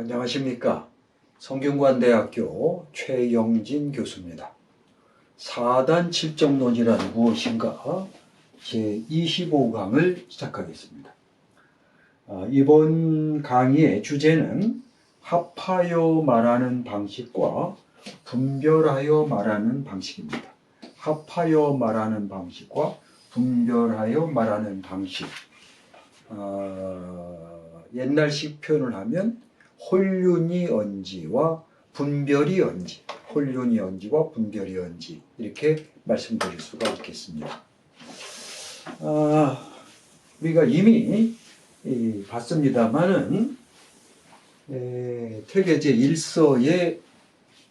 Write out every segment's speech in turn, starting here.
안녕하십니까. 성균관대학교 최영진 교수입니다. 4단 칠정론이란 무엇인가 제25강을 시작하겠습니다. 아, 이번 강의의 주제는 합하여 말하는 방식과 분별하여 말하는 방식입니다. 합하여 말하는 방식과 분별하여 말하는 방식. 아, 옛날식 표현을 하면 홀륜이 언지와 분별이 언지, 홀륜이 언지와 분별이 언지 이렇게 말씀드릴 수가 있겠습니다. 아, 우리가 이미 이, 봤습니다만은 에, 퇴계제 1서에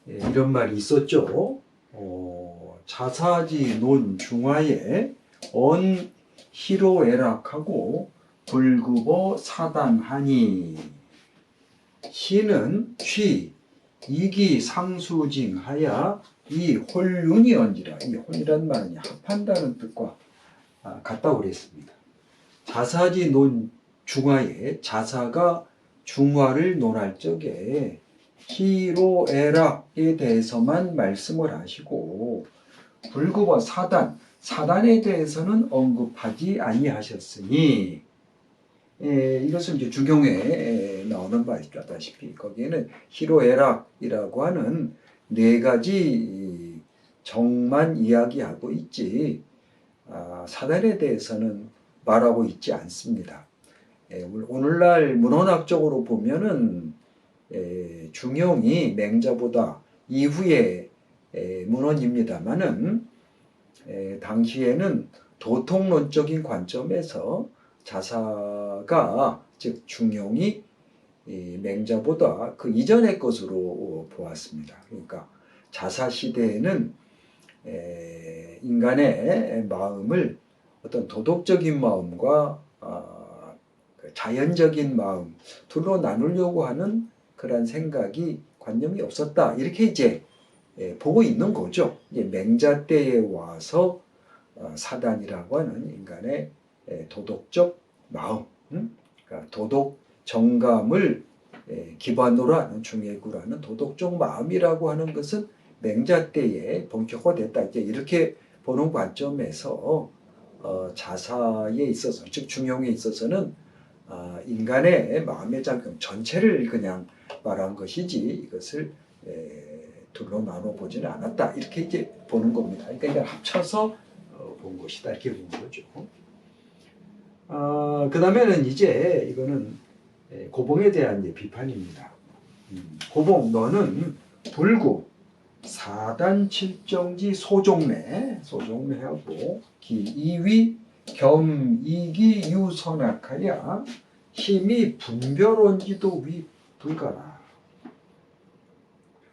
이런 말이 있었죠. 어, 자사지 논 중화에 언 희로애락하고 불급어 사단하니 시는 취 이기 상수징하야 이 홀륜이 언지라 이 홀이란 말은 합한다는 뜻과 아, 같다고 그랬습니다. 자사지 논 중화에 자사가 중화를 논할 적에 희로애락에 대해서만 말씀을 하시고 불급어 사단 사단에 대해서는 언급하지 아니하셨으니 예, 이것은 이제 주경에 나오는 바있다시피 거기에는 희로애락이라고 하는 네 가지 정만 이야기하고 있지 아, 사단에 대해서는 말하고 있지 않습니다. 예, 오늘날 문헌학적으로 보면은 예, 중용이 맹자보다 이후의 예, 문헌입니다만은 예, 당시에는 도통론적인 관점에서 자사가 즉 중용이 이 맹자보다 그 이전의 것으로 보았습니다. 그러니까 자사 시대에는 에, 인간의 마음을 어떤 도덕적인 마음과 아, 그 자연적인 마음 둘로 나누려고 하는 그런 생각이 관념이 없었다 이렇게 이제 예, 보고 있는 거죠. 맹자 때에 와서 어, 사단이라고 하는 인간의 예, 도덕적 마음, 음? 그러니까 도덕 정감을 예, 기반으로 하는 중예구라는 도덕적 마음이라고 하는 것은 맹자 때에 본격화됐다. 이제 이렇게 보는 관점에서 어, 자사에 있어서, 즉 중용에 있어서는 어, 인간의 마음의 작용 전체를 그냥 말한 것이지 이것을 에, 둘로 나눠 보지는 않았다. 이렇게 이제 보는 겁니다. 그러니까 합쳐서 어, 본 것이다. 이렇게 본 거죠. 어, 그 다음에는 이제 이거는 예, 고봉에 대한 이제 비판입니다. 음, 고봉 너는 불구 사단 칠정지 소종래 소종래하고 기 이위 겸이기 유선악하야 힘이 분별온지도 위 불가라.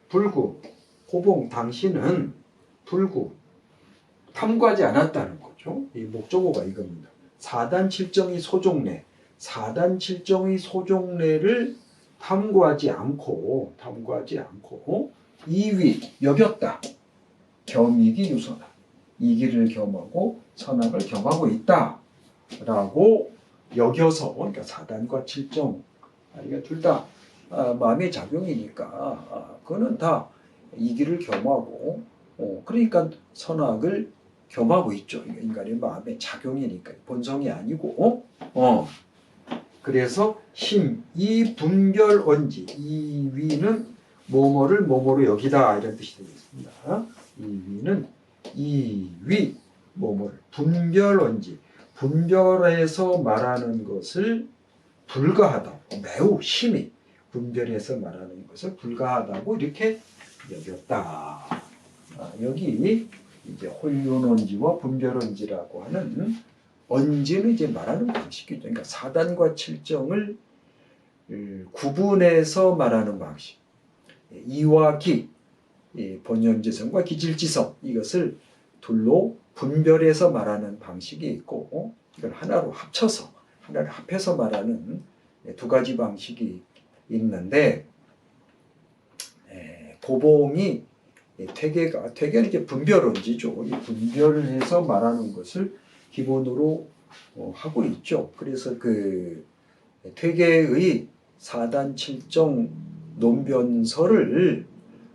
불구 고봉 당신은 불구 탐구하지 않았다는 거죠. 이 목적어가 이겁니다. 사단 칠정이 소종래, 사단 칠정의 소종래를 탐구하지 않고 탐구하지 않고 이위 여겼다. 겸이기 유선하. 이기를 겸하고 선악을 겸하고 있다 라고 여겨서 그러니까 사단과 칠정 이게 둘다 아, 마음의 작용이니까 아, 그거는 다 이기를 겸하고 어, 그러니까 선악을 겸하고 있죠. 인간의 마음의 작용이니까 본성이 아니고 어. 그래서 힘, 이 분별 언지, 이 위는 뭐뭐를 뭐뭐로 여기다 이런 뜻이 되겠습니다. 이 위는 이 위, 뭐뭐를 분별 언지, 분별해서 말하는 것을 불가하다, 매우 심히 분별해서 말하는 것을 불가하다고 이렇게 여겼다. 아, 여기 이제 홀륜언지와 분별언지라고 하는 언지는 이제 말하는 방식이죠. 그러니까 사단과 칠정을 구분해서 말하는 방식. 이와 기, 본연지성과 기질지성 이것을 둘로 분별해서 말하는 방식이 있고 이걸 하나로 합쳐서 하나를 합해서 말하는 두 가지 방식이 있는데 고봉이 퇴계가 퇴계는 이제 분별언지죠. 이 분별을 해서 말하는 것을 기본으로 어, 하고 있죠. 그래서 그 퇴계의 사단 칠정 논변서를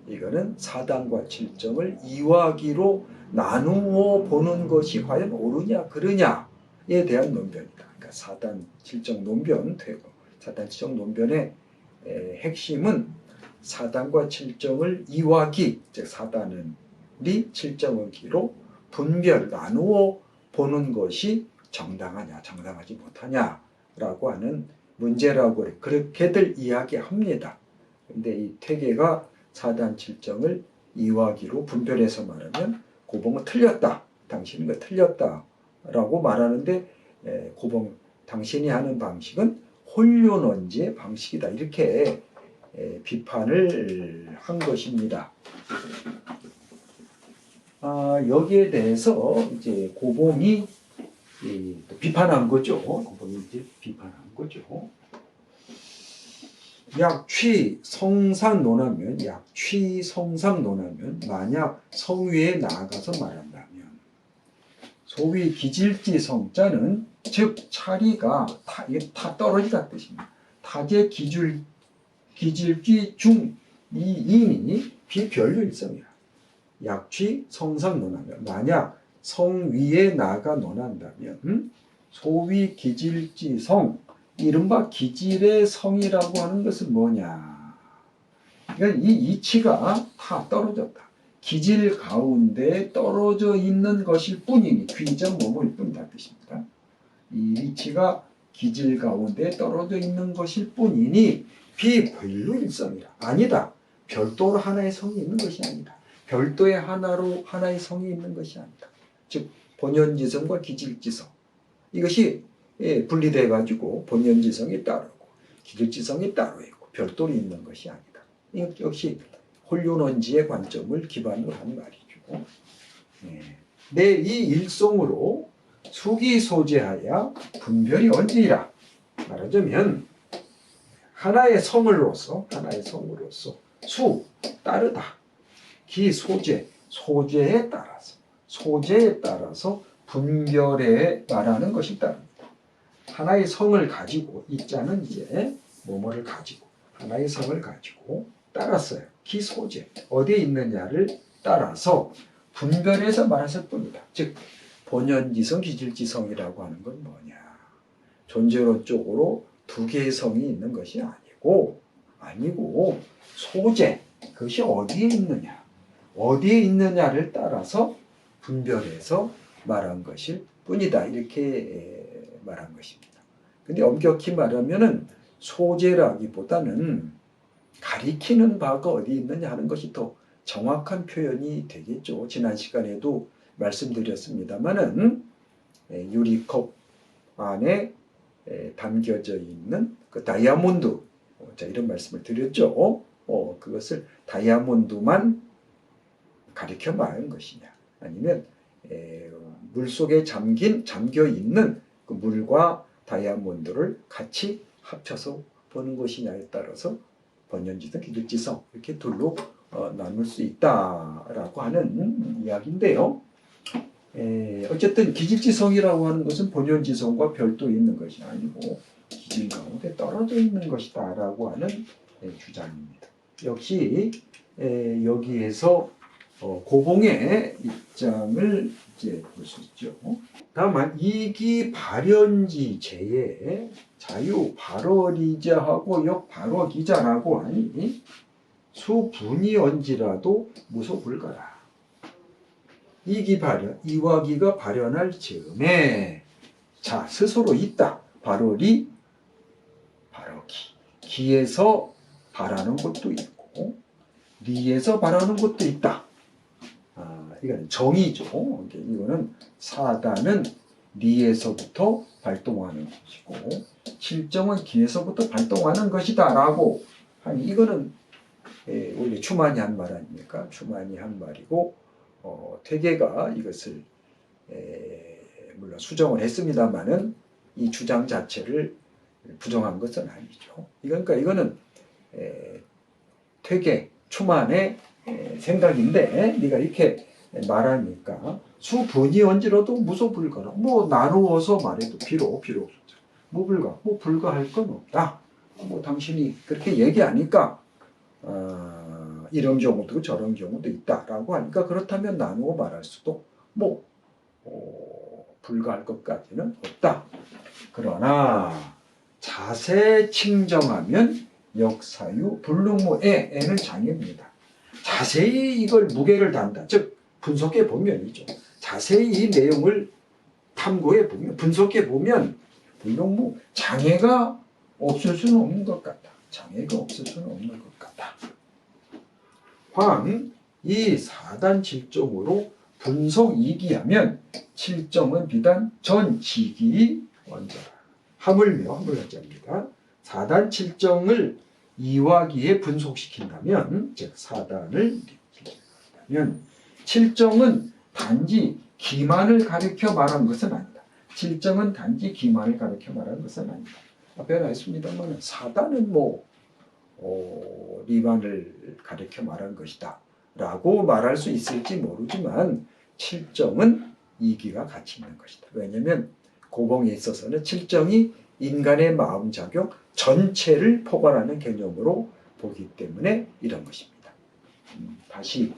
이거는 사단과 칠정을 이화기로 나누어 보는 것이 과연 옳으냐 그르냐에 대한 논변이다. 그러니까 사단 칠정 논변 되고 사단 칠정 논변의 에, 핵심은 사단과 칠정을 이화기 즉 사단은 리 칠정을 기로 분별 나누어 보는 것이 정당하냐 정당하지 못하냐라고 하는 문제라고. 그렇게들 이야기합니다. 근데 이 퇴계가 사단 칠정을 이화기로 분별해서 말하면 고봉은 틀렸다. 당신은 그 틀렸다라고 말하는데 에, 고봉 당신이 하는 방식은 홀륜원지의 방식이다. 이렇게 에, 비판을 한 것입니다. 아, 여기에 대해서 이제 고봉이 비판한 거죠. 고봉이 이제 비판한 거죠. 약취 성상 논하면 약취 성상 논하면 만약 성위에 나아가서 말한다면 소위 기질지 성자는 즉 차리가 타, 타 떨어지다 뜻입니다. 타제 기줄 기질지 중이 인이 비별류일성이라. 약취 성상 논하면 만약 성 위에 나가 논한다면 음? 소위 기질지 성 이른바 기질의 성이라고 하는 것은 뭐냐? 그러니까 이 이치가 다 떨어졌다. 기질 가운데 떨어져 있는 것일 뿐이니 귀적 뭐뭐일 뿐이다 뜻입니다. 이 이치가 기질 가운데 떨어져 있는 것일 뿐이니 비별로일성이라 아니다. 별도로 하나의 성이 있는 것이 아니다. 별도의 하나로 하나의 성이 있는 것이 아니다. 즉 본연지성과 기질지성 이것이 예, 분리돼 가지고 본연지성이 따르고 기질지성이 따로 있고 별도로 있는 것이 아니다. 이 역시 홀륜원지의 관점을 기반으로 한 말이죠. 예. 내이 일성으로 수기 소재하여 분별이 언지이라 말하자면 하나의 성으로서 하나의 성으로서 수 따르다 기 소재 소재에 따라서 소재에 따라서 분별에 말하는 것이 따릅니다. 하나의 성을 가지고 이 자는 이제 뭐뭐를 가지고 하나의 성을 가지고 따랐어요. 기 소재 어디에 있느냐를 따라서 분별해서 말했을 뿐이다. 즉 본연지성, 기질지성이라고 하는 건 뭐냐? 존재론 쪽으로 두 개의 성이 있는 것이 아니고 아니고 소재 그것이 어디에 있느냐 어디에 있느냐를 따라서 분별해서 말한 것일 뿐이다 이렇게 말한 것입니다. 근데 엄격히 말하면은 소재라기보다는 가리키는 바가 어디 있느냐 하는 것이 더 정확한 표현이 되겠죠. 지난 시간에도 말씀드렸습니다만은 유리컵 안에 에, 담겨져 있는 그 다이아몬드 어, 자 이런 말씀을 드렸죠. 어, 그것을 다이아몬드만 가리켜 말하는 것이냐 아니면 에, 물 속에 잠긴 잠겨 있는 그 물과 다이아몬드를 같이 합쳐서 보는 것이냐에 따라서 번연지성, 기득지성 이렇게 둘로 어, 나눌 수 있다라고 하는 이야기인데요. 에, 어쨌든 기질지성이라고 하는 것은 본연지성과 별도 있는 것이 아니고 기질 가운데 떨어져 있는 것이다 라고 하는 에, 주장입니다. 역시 에, 여기에서 어, 고봉의 입장을 이제 볼 수 있죠. 다만 이기 발현지 제에 자유 발어리자하고 역 발어기자라고 하니 수분이 언지라도 무소불가라. 이기 발현, 이화기가 발현할 즈음에 자 스스로 있다. 발월이 발어기. 기에서 발하는 것도 있고 리에서 발하는 것도 있다. 아, 이건 정의죠. 이거는 사단은 리에서부터 발동하는 것이고 실정은 기에서부터 발동하는 것이다 라고 하니 이거는 예, 원래 추만이 한 말 아닙니까? 추만이 한 말이고 어, 퇴계가 이것을 에, 물론 수정을 했습니다만은 이 주장 자체를 부정한 것은 아니죠. 그러니까 이거는 에, 퇴계 추만의 에, 생각인데 네가 이렇게 말하니까 수분이 언제라도 무소불가라. 뭐 나누어서 말해도 비로 비로 무불가 뭐 불가할 건 없다. 뭐 당신이 그렇게 얘기하니까 어, 이런 경우도 저런 경우도 있다라고 하니까 그렇다면 나누어 말할 수도 뭐 어, 불가할 것까지는 없다. 그러나 자세 칭정하면 역사유 불능무애 애는 장애입니다. 자세히 이걸 무게를 단다. 즉 분석해 보면이죠. 자세히 이 내용을 탐구해 보면 분석해 보면 불능무 장애가 없을 수는 없는 것 같다. 장애가 없을 수는 없는 것 같다. 황, 이 4단 7종으로 분석 이기하면 7점은 비단 전 지기 원자라. 하물며 하물하자입니다. 4단 7정을 이화기에 분속시킨다면 즉 4단을 이렇게 7정은 단지 기만을 가리켜 말한 것은 아니다. 7정은 단지 기만을 가리켜 말한 것은 아니다. 앞에 나있습니다만 4단은 뭐 어, 리반을 가리켜 말한 것이다. 라고 말할 수 있을지 모르지만 7정은 이기가 같이 있는 것이다. 왜냐하면 고봉에 있어서는 7정이 인간의 마음작용 전체를 포괄하는 개념으로 보기 때문에 이런 것입니다. 음, 다시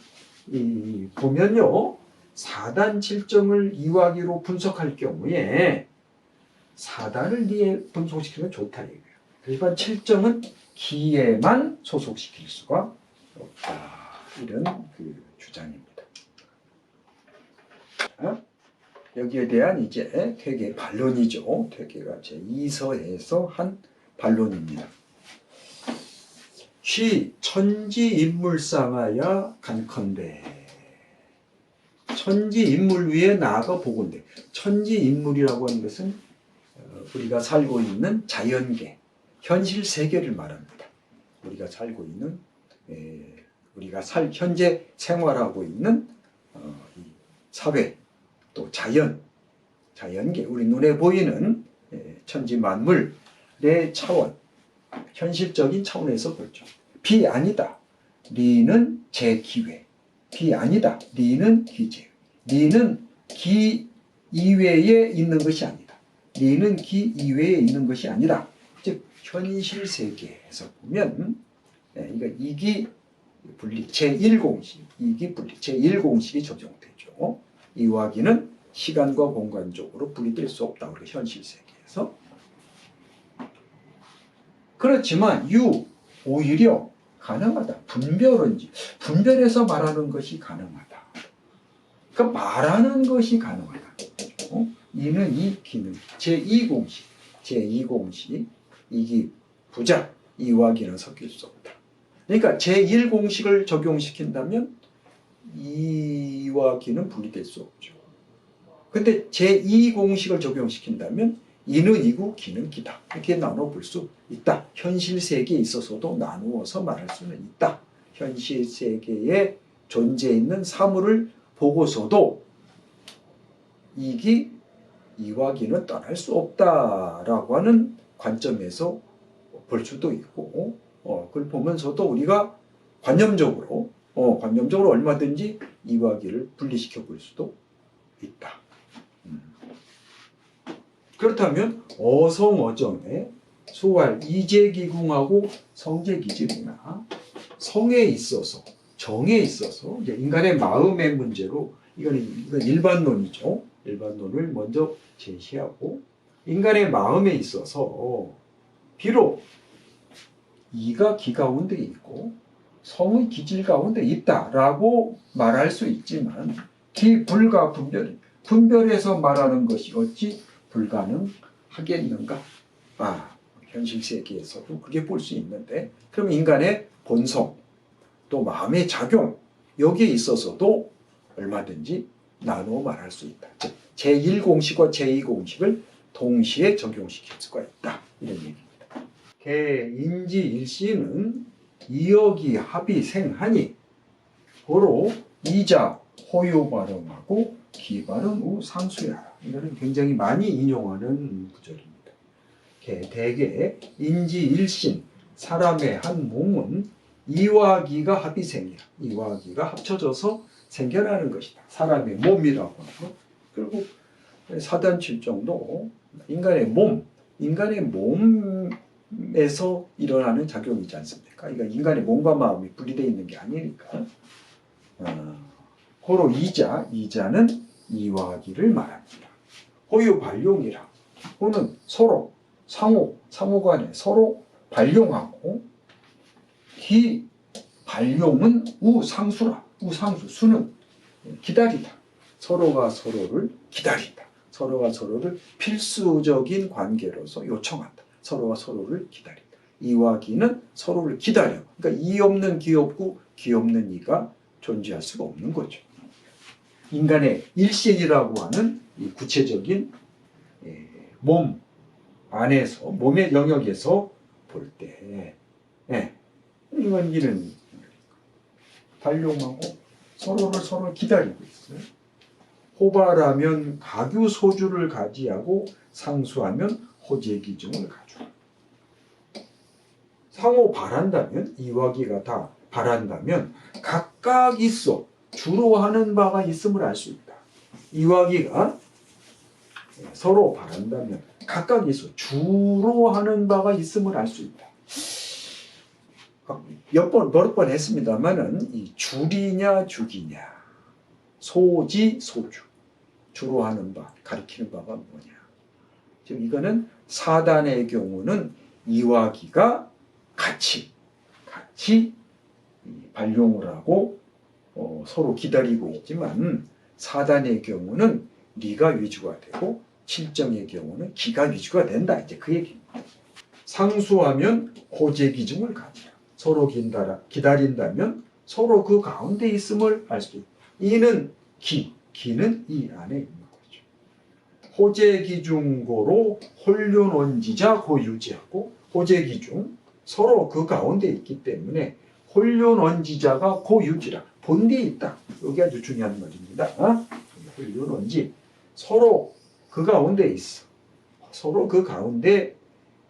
이, 보면요. 4단 7정을 이화기로 분석할 경우에 4단을 니에 분석시키면 좋다 이거예요. 하지만 7정은 기에만 소속시킬 수가 없다. 이런 그 주장입니다. 어? 여기에 대한 이제 퇴계 반론이죠. 퇴계가 제 2서에서 한 반론입니다. 시 천지 인물상하야 간컨대 천지 인물 위에 나아가 보건대 천지 인물이라고 하는 것은 어, 우리가 살고 있는 자연계 현실 세계를 말합니다. 우리가 살고 있는 에, 우리가 살 현재 생활하고 있는 어, 이 사회 또 자연 자연계 우리 눈에 보이는 에, 천지 만물의 차원 현실적인 차원에서 보죠. 비 아니다. 리는 제 기회. 비 아니다. 리는 기재. 리는 기 이외에 있는 것이 아니다. 리는 기 이외에 있는 것이 아니다. 즉 현실 세계에서 보면 예, 이거 이기 분리 제1공식 이기 분리 제1공식이 적용되죠. 이와 기는 시간과 공간적으로 분리될 수 없다. 우리 현실 세계에서 그렇지만 유 오히려 가능하다. 분별은 분별해서 말하는 것이 가능하다. 그러니까 말하는 것이 가능하다. 어? 이는 이 기능 제2공식 제2공식 이기 부자 이와 기는 섞일 수 없다. 그러니까 제1공식을 적용시킨다면 이와 기는 분리될 수 없죠. 근데 제2공식을 적용시킨다면 이는 이고 기는 기다. 이렇게 나눠 볼 수 있다. 현실 세계에 있어서도 나누어서 말할 수는 있다. 현실 세계에 존재 있는 사물을 보고서도 이기 이와 기는 떠날 수 없다라고 하는 관점에서 볼 수도 있고 어, 그걸 보면서도 우리가 관념적으로 어, 관념적으로 얼마든지 이와 기를 분리시켜 볼 수도 있다. 그렇다면 어성어정의 소활 이재기궁하고 성재기질이나 성에 있어서 정에 있어서 인간의 마음의 문제로 이건 일반론이죠. 일반론을 먼저 제시하고 인간의 마음에 있어서 비록 이가 기 가운데 있고 성의 기질 가운데 있다라고 말할 수 있지만 기불가 분별 분별해서 말하는 것이 어찌 불가능하겠는가? 아, 현실 세계에서도 그게 볼 수 있는데, 그럼 인간의 본성, 또 마음의 작용, 여기에 있어서도 얼마든지 나누어 말할 수 있다. 즉, 제1공식과 제2공식을 동시에 적용시킬 수가 있다. 이런 얘기입니다. 개인지 일시는 이역이 합이 생하니, 고로 이자 호요 발음하고 기 발음 후 상수야. 이거는 굉장히 많이 인용하는 구절입니다. 대개 인지 일신 사람의 한 몸은 이와 기가 합이 생겨 이와 기가 합쳐져서 생겨나는 것이다. 사람의 몸이라고 하고 그리고 사단 칠정도 인간의 몸, 인간의 몸에 에서 일어나는 작용이지 않습니까? 그러니까 인간의 몸과 마음이 분리되어 있는 게 아니니까. 어, 호로 이자, 이자는 이와기를 말합니다. 호유 발용이라. 호는 서로 상호, 상호 간에 서로 발용하고 기 발용은 우상수라. 우상수, 수는 기다리다. 서로가 서로를 기다린다. 서로가 서로를 필수적인 관계로서 요청한다. 서로가 서로를 기다린다. 이와 기는 서로를 기다려. 그러니까 이 없는 기 없고 기 없는 이가 존재할 수가 없는 거죠. 인간의 일신이라고 하는 이 구체적인 예, 몸 안에서 몸의 영역에서 볼 때, 예, 이는 발용하고 서로를 서로 기다리고 있어요. 호발하면 가규 소주를 가지하고 상수하면 호재 기중을 가져. 상호 바란다면 이와기가 다 바란다면 각각 있어 주로 하는 바가 있음을 알 수 있다. 이와기가 서로 바란다면 각각 있어 주로 하는 바가 있음을 알 수 있다. 몇 번, 여러 번 했습니다만은 이 줄이냐 죽이냐 소지 소주 주로 하는 바 가리키는 바가 뭐냐 즉 이거는 사단의 경우는 이와기가 같이 같이 이 발용을 하고 어, 서로 기다리고 있지만 사단의 경우는 리가 위주가 되고 칠정의 경우는 기가 위주가 된다 이제 그 얘기입니다. 상수하면 호재 기중을 가지라 서로 기다린다면 서로 그 가운데 있음을 알 수 있다. 이는 기, 기는 이 안에 있는 거죠. 호재 기중고로 홀륜원지자 고유지하고 호재 기중 서로 그 가운데 있기 때문에 홀륜원지자가 고유지라 본디에 있다. 여기 아주 중요한 말입니다. 어? 홀륜원지 서로 그 가운데 있어. 서로 그 가운데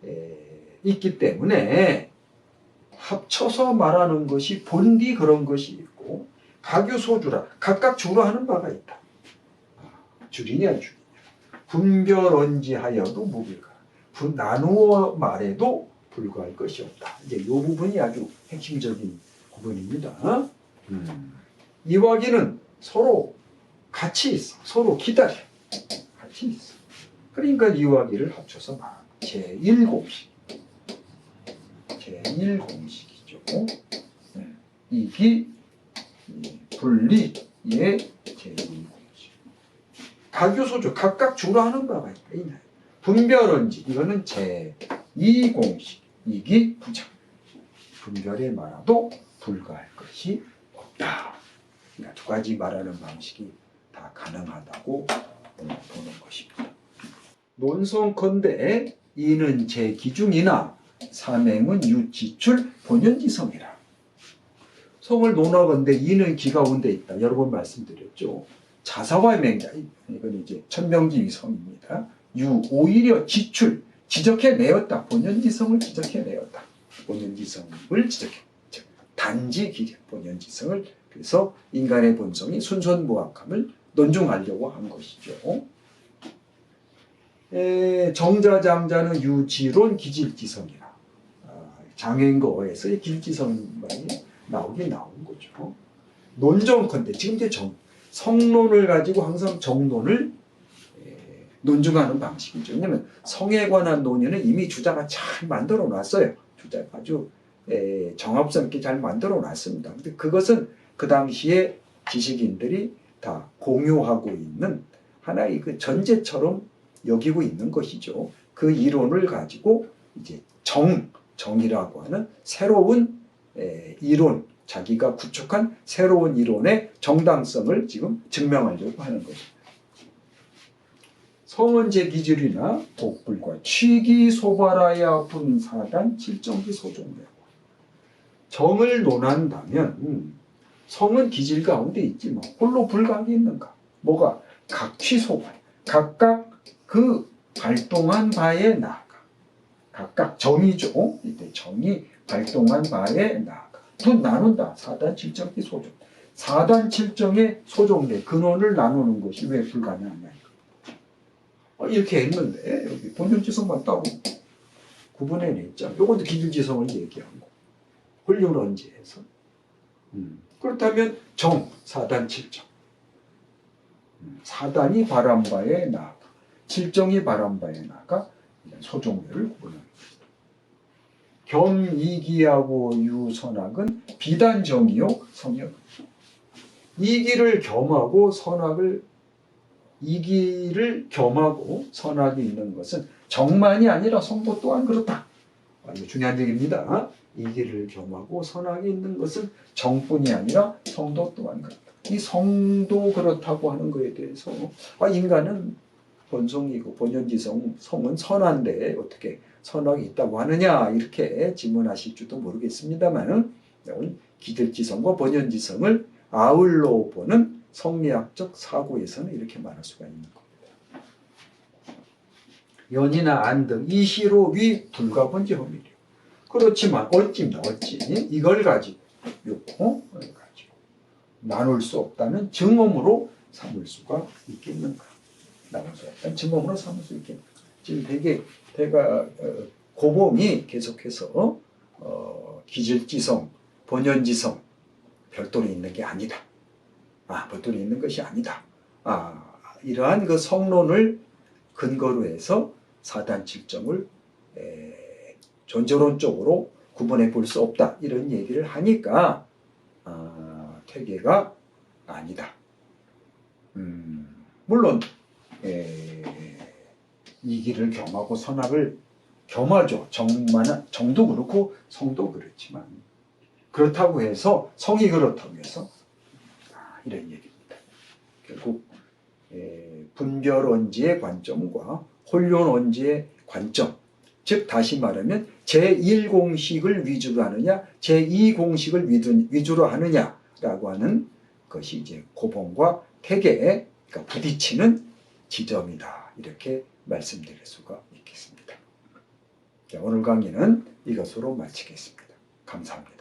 에, 있기 때문에 합쳐서 말하는 것이 본디 그런 것이 가교 소주라 각각 주로 하는 바가 있다. 아, 줄이냐 줄이냐 분별언지하여도 무빌가 분 나누어 말해도 불과할 것이 없다. 이제 이 부분이 아주 핵심적인 부분입니다. 음. 이와기는 서로 같이 있어. 서로 기다려. 같이 있어. 그러니까 이와기를 합쳐서 말 제1공식. 제1공식이죠. 네. 이기 이 분리의 제1공식. 가교소조 각각 주로 하는 바가 있다. 이 말. 분별언지 이거는 제2공식. 이기 부정. 분별에 말아도 불가할 것이 없다. 그러니까 두 가지 말하는 방식이 다 가능하다고 보는 것입니다. 논성컨대 이는 제 기중이나 삼행은 유지출 본연지성이라. 성을 논하건대 이는 기 가운데 있다. 여러 번 말씀드렸죠. 자사와 맹자 이건 이제 천명지 성입니다. 유 오히려 지출 지적해내었다. 본연지성을 지적해내었다. 본연지성을 지적해. 즉 단지 기력 본연지성을 그래서 인간의 본성이 순선무악함을 논중하려고 한 것이죠. 에, 정자장자는 유지론 기질지성이라. 아, 장애인거에서 의 길지성만이 나오긴 나온 거죠. 논정컨대 지금 이제 정 성론을 가지고 항상 정론을 에, 논중하는 방식이죠. 왜냐하면 성에 관한 논의는 이미 주자가 잘 만들어 놨어요. 주자 아주 에, 정합성 있게 잘 만들어 놨습니다. 근데 그것은 그 당시에 지식인들이 다 공유하고 있는 하나의 그 전제처럼 여기고 있는 것이죠. 그 이론을 가지고 이제 정, 정이라고 하는 새로운 에, 이론, 자기가 구축한 새로운 이론의 정당성을 지금 증명하려고 하는 것입니다. 성원제 기질이나 복불과 취기 소발하야 분사단 칠정기 소종되고 정을 논한다면 음, 성은 기질 가운데 있지 뭐 홀로 불각이 있는가? 뭐가 각취소발 각각 그 발동한 바에 나아가 각각 정이죠. 이때 정이 발동한 바에 나아가 또 나눈다. 사단 칠정기 소종 사단 칠정의 소종의 근원을 나누는 것이 왜 불가능하냐? 어, 이렇게 했는데 여기 본연지성만 따로 구분해냈죠. 요것도 기질지성을 얘기하고 홀륜언지에서 음. 그렇다면 정 사단 칠정 음, 사단이 바람바에 나가 칠정이 바람바에 나가 소종묘를 구분합니다. 겸이기하고 유선악은 비단 정이요 성역 이기를 겸하고 선악을 이기를 겸하고 선악이 있는 것은 정만이 아니라 성도 또한 그렇다. 아주 중요한 얘기입니다. 이기를 겸하고 선악이 있는 것은 정뿐이 아니라 성도 또한 그렇다. 이 성도 그렇다고 하는 것에 대해서 아, 인간은 본성이고 본연지성 성은 선한데 어떻게 선악이 있다고 하느냐 이렇게 질문하실지도 모르겠습니다만 기들지성과 본연지성을 아울러 보는 성리학적 사고에서는 이렇게 말할 수가 있는 겁니다. 연이나 안 등 이 시로 위 불가본지 허밀이요. 그렇지만 어찌입니다. 어찌 이걸 가지고 요거 가지고 나눌 수 없다는 증언으로 삼을 수가 있겠는가? 없다는 증언으로 삼을 수 있겠는가? 지금 되게 대가 어, 고봉이 계속해서 어, 기질지성, 본연지성 별도로 있는 게 아니다. 아, 별도로 있는 것이 아니다. 아, 이러한 그 성론을 근거로 해서 사단 칠정을 에, 존재론적으로 구분해 볼 수 없다. 이런 얘기를 하니까 아, 퇴계가 아니다. 음, 물론 에, 이기를 겸하고 선악을 겸하죠. 정만 정도 그렇고 성도 그렇지만 그렇다고 해서 성이 그렇다고 해서 아, 이런 얘기입니다. 결국 에, 분별언지의 관점과 혼론언지의 관점 즉 다시 말하면 제1공식을 위주로 하느냐 제2공식을 위주로 하느냐라고 하는 것이 이제 고봉과 태계에 그러니까 부딪히는 지점이다 이렇게 말씀드릴 수가 있겠습니다. 자, 오늘 강의는 이것으로 마치겠습니다. 감사합니다.